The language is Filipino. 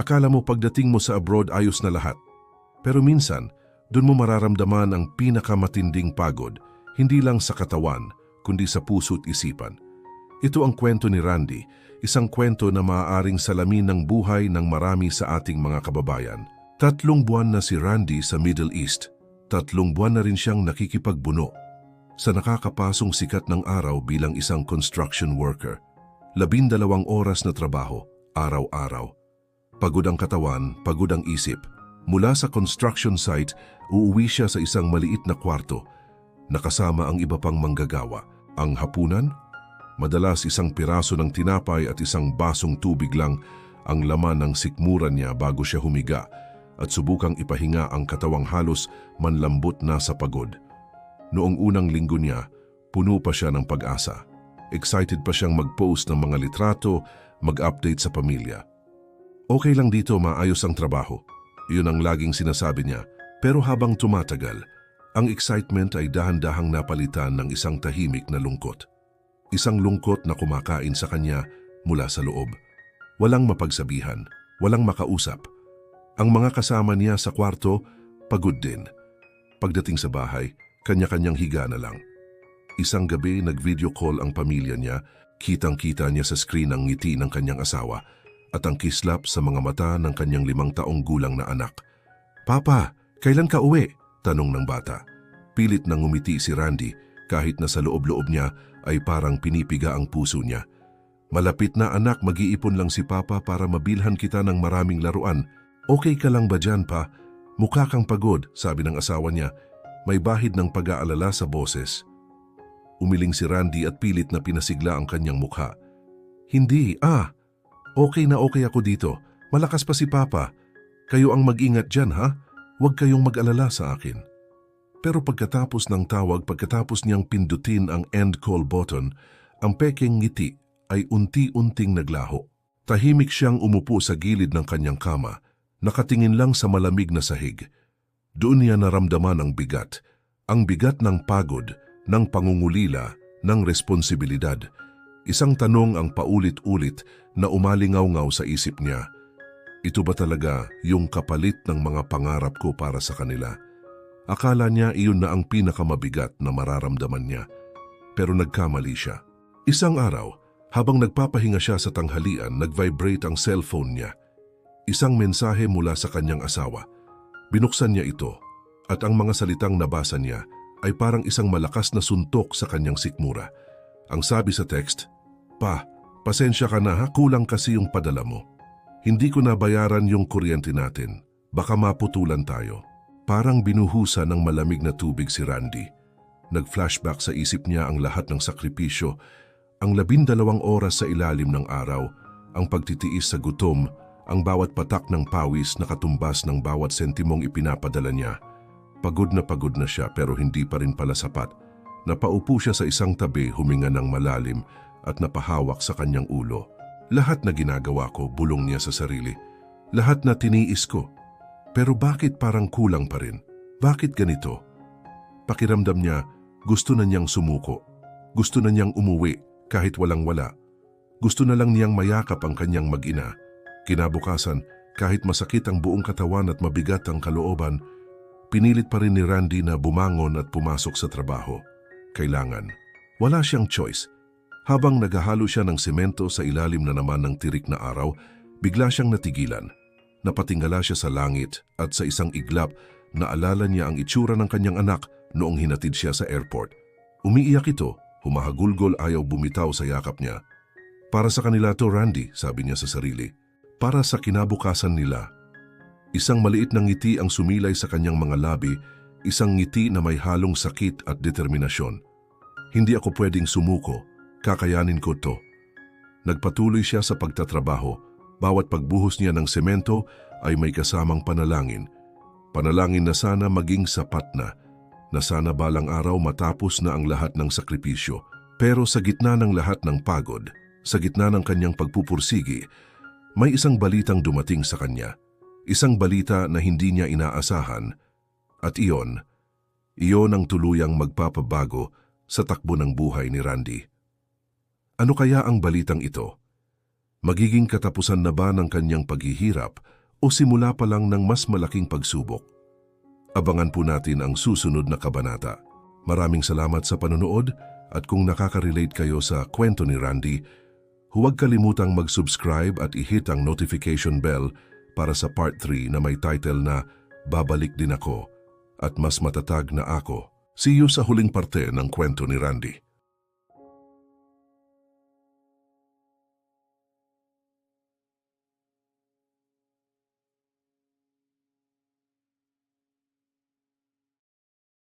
Akala mo pagdating mo sa abroad ayos na lahat. Pero minsan, doon mo mararamdaman ang pinakamatinding pagod, hindi lang sa katawan, kundi sa puso't isipan. Ito ang kwento ni Randy, isang kwento na maaaring salamin ng buhay ng marami sa ating mga kababayan. Tatlong buwan na si Randy sa Middle East. Tatlong buwan na rin siyang nakikipagbuno sa nakakapasong sikat ng araw bilang isang construction worker. Labindalawang oras na trabaho, araw-araw. Pagod ang katawan, pagod ang isip. Mula sa construction site, uuwi siya sa isang maliit na kwarto. Nakasama ang iba pang manggagawa. Ang hapunan, madalas isang piraso ng tinapay at isang basong tubig lang ang laman ng sikmuran niya bago siya humiga at subukang ipahinga ang katawang halos manlambot na sa pagod. Noong unang linggo niya, puno pa siya ng pag-asa. Excited pa siyang mag-post ng mga litrato, mag-update sa pamilya. Okay lang dito maayos ang trabaho. Iyon ang laging sinasabi niya. Pero habang tumatagal, ang excitement ay dahan-dahang napalitan ng isang tahimik na lungkot. Isang lungkot na kumakain sa kanya mula sa loob. Walang mapagsabihan, walang makausap. Ang mga kasama niya sa kwarto, pagod din. Pagdating sa bahay, kanya-kanyang higa na lang. Isang gabi nag-video call ang pamilya niya, kitang-kita niya sa screen ang ngiti ng kanyang asawa at ang kislap sa mga mata ng kanyang limang taong gulang na anak. Papa, kailan ka uwi? Tanong ng bata. Pilit nang ngumiti si Randy kahit na sa loob-loob niya ay parang pinipiga ang puso niya. Malapit na anak, mag-iipon lang si Papa para mabilhan kita ng maraming laruan. Okay ka lang ba dyan pa? Mukha kang pagod, sabi ng asawa niya. May bahid ng pag-aalala sa boses. Umiling si Randy at pilit na pinasigla ang kanyang mukha. Hindi, ah, okay na okay ako dito. Malakas pa si Papa. Kayo ang mag-ingat dyan ha? Huwag kayong mag-alala sa akin. Pero pagkatapos ng tawag, pagkatapos niyang pindutin ang end call button, ang peking ngiti ay unti-unting naglaho. Tahimik siyang umupo sa gilid ng kanyang kama, nakatingin lang sa malamig na sahig. Doon niya naramdaman ang bigat, ang bigat ng pagod, ng pangungulila, ng responsibilidad. Isang tanong ang paulit-ulit na umalingaw-ngaw sa isip niya. Ito ba talaga yung kapalit ng mga pangarap ko para sa kanila? Akala niya iyon na ang pinakamabigat na mararamdaman niya. Pero nagkamali siya. Isang araw, habang nagpapahinga siya sa tanghalian, nag-vibrate ang cellphone niya. Isang mensahe mula sa kanyang asawa. Binuksan niya ito at ang mga salitang nabasa niya ay parang isang malakas na suntok sa kanyang sikmura. Ang sabi sa text, Pa, pasensya ka na ha, kulang kasi yung padala mo. Hindi ko nabayaran yung kuryente natin. Baka maputulan tayo. Parang binuhusa ng malamig na tubig si Randy. Nag-flashback sa isip niya ang lahat ng sakripisyo, ang labindalawang oras sa ilalim ng araw, ang pagtitiis sa gutom, ang bawat patak ng pawis na katumbas ng bawat sentimong ipinapadala niya. Pagod na pagod na siya pero hindi pa rin pala sapat. Napaupo siya sa isang tabi huminga ng malalim at napahawak sa kanyang ulo. Lahat na ginagawa ko, bulong niya sa sarili. Lahat na tiniis ko. Pero bakit parang kulang pa rin? Bakit ganito? Pakiramdam niya, gusto na niyang sumuko. Gusto na niyang umuwi kahit walang wala. Gusto na lang niyang mayakap ang kanyang mag-ina. Kinabukasan, kahit masakit ang buong katawan at mabigat ang kalooban, pinilit pa rin ni Randy na bumangon at pumasok sa trabaho. Kailangan. Wala siyang choice. Habang naghahalo siya ng semento sa ilalim na naman ng tirik na araw, bigla siyang natigilan. Napatingala siya sa langit at sa isang iglap na alala niya ang itsura ng kanyang anak noong hinatid siya sa airport. Umiiyak ito, humahagulgol ayaw bumitaw sa yakap niya. Para sa kanila to Randy, sabi niya sa sarili. Para sa kinabukasan nila. Isang maliit na ngiti ang sumilay sa kanyang mga labi, isang ngiti na may halong sakit at determinasyon. Hindi ako pwedeng sumuko, kakayanin ko to. Nagpatuloy siya sa pagtatrabaho, bawat pagbuhos niya ng semento ay may kasamang panalangin. Panalangin na sana maging sapat na, na sana balang araw matapos na ang lahat ng sakripisyo. Pero sa gitna ng lahat ng pagod, sa gitna ng kanyang pagpupursigi, may isang balitang dumating sa kanya. Isang balita na hindi niya inaasahan. At iyon, iyon ang tuluyang magpapabago sa takbo ng buhay ni Randy. Ano kaya ang balitang ito? Magiging katapusan na ba ng kanyang paghihirap o simula pa lang ng mas malaking pagsubok? Abangan po natin ang susunod na kabanata. Maraming salamat sa panonood at kung nakaka-relate kayo sa kwento ni Randy, huwag kalimutang mag-subscribe at i-hit ang notification bell para sa part 3 na may title na Babalik din ako at mas matatag na ako. See you sa huling parte ng kwento ni Randy.